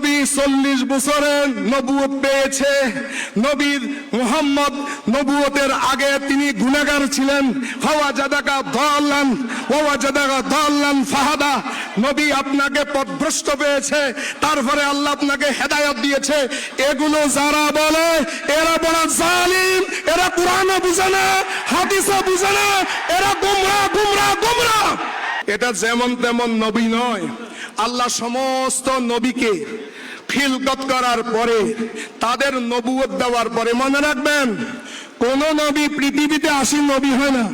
নবী চল্লিশ বছরের নবুয়ত পেয়েছে। নবীর মুহাম্মদ নবুয়তের আগে তিনি গুনাগার ছিলেন। হওয়া জাদাকা দল্লান হওয়া জাদাকা দল্লান ফাহাদা। নবী আপনাকে পথভ্রষ্ট পেয়েছে, তারপরে আল্লাহ আপনাকে হেদায়ত দিয়েছে। এগুলো যারা বলে, এরা বড় জালিম, এরা কোরআনও বুঝে না, হাদিসও বুঝে না, এরা গুমরা গুমরা গুমরা। এটা যেমন তেমন নবী নয়। আল্লাহ সমস্ত নবীকে খিলকত করার পরে, তাদের নবুয়ত দেওয়ার পরে মনে রাখবেন, কোন নবী পৃথিবীতে আসি নবী হয় না।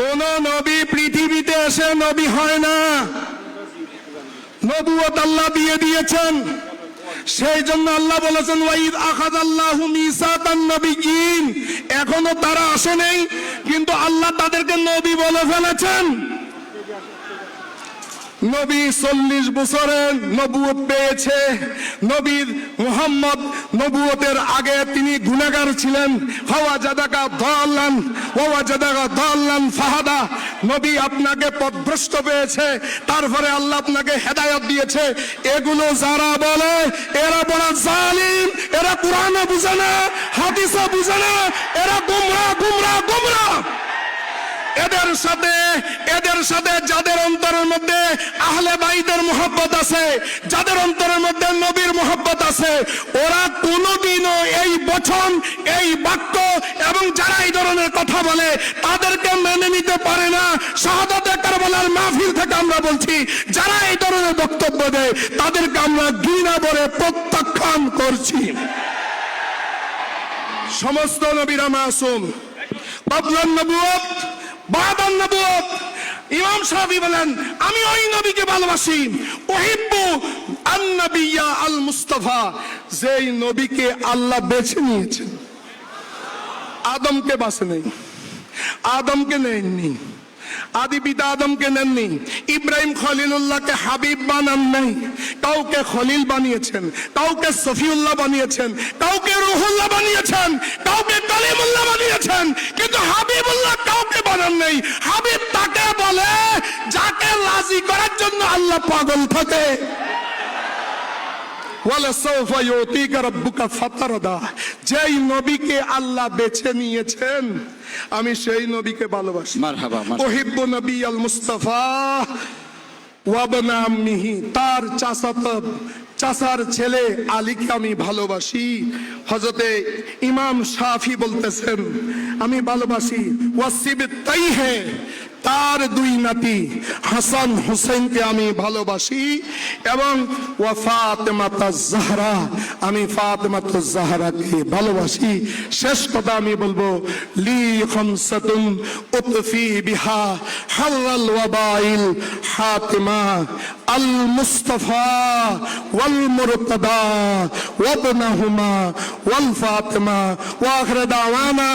কোন নবী পৃথিবীতে এসে নবী হয় না। নবুয়ত আল্লাহ দিয়ে দিয়েছেন। সেই জন্য আল্লাহ বলেছেন, ওয়াইদ আখাদ আল্লাহু মিসাতান নবিয়িন। এখনও তারা আসে নেই, কিন্তু আল্লাহ তাদেরকে নবী বলে ফেলেছেন। নবী চল্লিশ বছরের নবুয়ত পেয়েছে। নবীর মুহাম্মদ নবুয়তের আগে তিনি গুনাগার ছিলেন। হওয়া জাদাকা দল্লান হওয়া জাদাকা দল্লান ফাহাদা। নবী আপনাকে পথভ্রষ্ট পেয়েছে, তারপরে আল্লাহ আপনাকে হেদায়ত দিয়েছে। এগুলো যারা বলে, এরা বড় জালিম, এরা কোরআনও বুঝে না, হাদিসও বুঝে না, এরা গুমরা গুমরা গুমরা এদের সাথে এদের সাথে যাদের অন্তরের মধ্যে আহলে বাইদের মোহব্বত আছে, যাদের অন্তরের মধ্যে নবীর মোহব্বত আছে, ওরা কোনোদিনও এই বচন, এই বাক্য এবং যারা এই ধরনের কথা বলে, তাদেরকে মেনে নিতে পারে না। শাহাদাতে কারবালার মাহফিল থেকে আমরা বলছি, যারা এই ধরনের বক্তব্য দেয়, তাদেরকে আমরা ঘৃণা বলে প্রত্যাখ্যান করছি। সমস্ত নবীরা মাসুম। কবলান নবুয়ত বাদান ইমাম সাহাবী বলেন, আমি ওই নবীকে ভালোবাসি। ওহিব্বু আন-নাবিয়্যা আল যেই নবীকে আল্লাহ বেছে নিয়েছেন। আদমকে বাছে নেই। আদমকে নেননি। আদি পিতা আদমকে নেননি। ইব্রাহিম খলিলুল্লাহকে হাবিব বানান নাই। কাউকে খলিল বানিয়েছেন। কাউকে সফিউল্লাহ বানিয়েছেন। কাউকে রুহুল্লাহ বানিয়েছেন। কাউকে কালিমুল্লাহ বানিয়েছেন। কিন্তু হাবিবুল্লাহ কাউকে বানান নেই। হাবিব তাকে বলে যাকে রাজি করার জন্য আল্লাহ পাগল থাকে। যেই নবীকে আল্লাহ বেছে নিয়েছেন আমি সেই নবীকে ভালোবাসি। নবী আল মুস্তাফা ওয়াবনা আম্মিহি তার চাচাত চাচার ছেলে আলীকে আমি ভালোবাসি। হজরতে ইমাম সাফি বলতেছেন আমি ভালোবাসি ওয়াসিব তাই হে তার দুই নাতি হাসান হোসেনকে আমি ভালোবাসি এবং জাহরা, আমি জাহরাকে ভালোবাসি। শেষ কথা আমি বলব, লি খামসাতুন উতফি বিহা হারাল ওয়াবাইল হাতিমা আল মুস্তাফা ওয়াল মুরতাদা ওয়াবনাহুমা ওয়াল ফাতিমা ওয়া আখির দাওয়ানা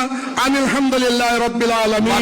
আনিল হামদুলিল্লাহি রাব্বিল আলামিন।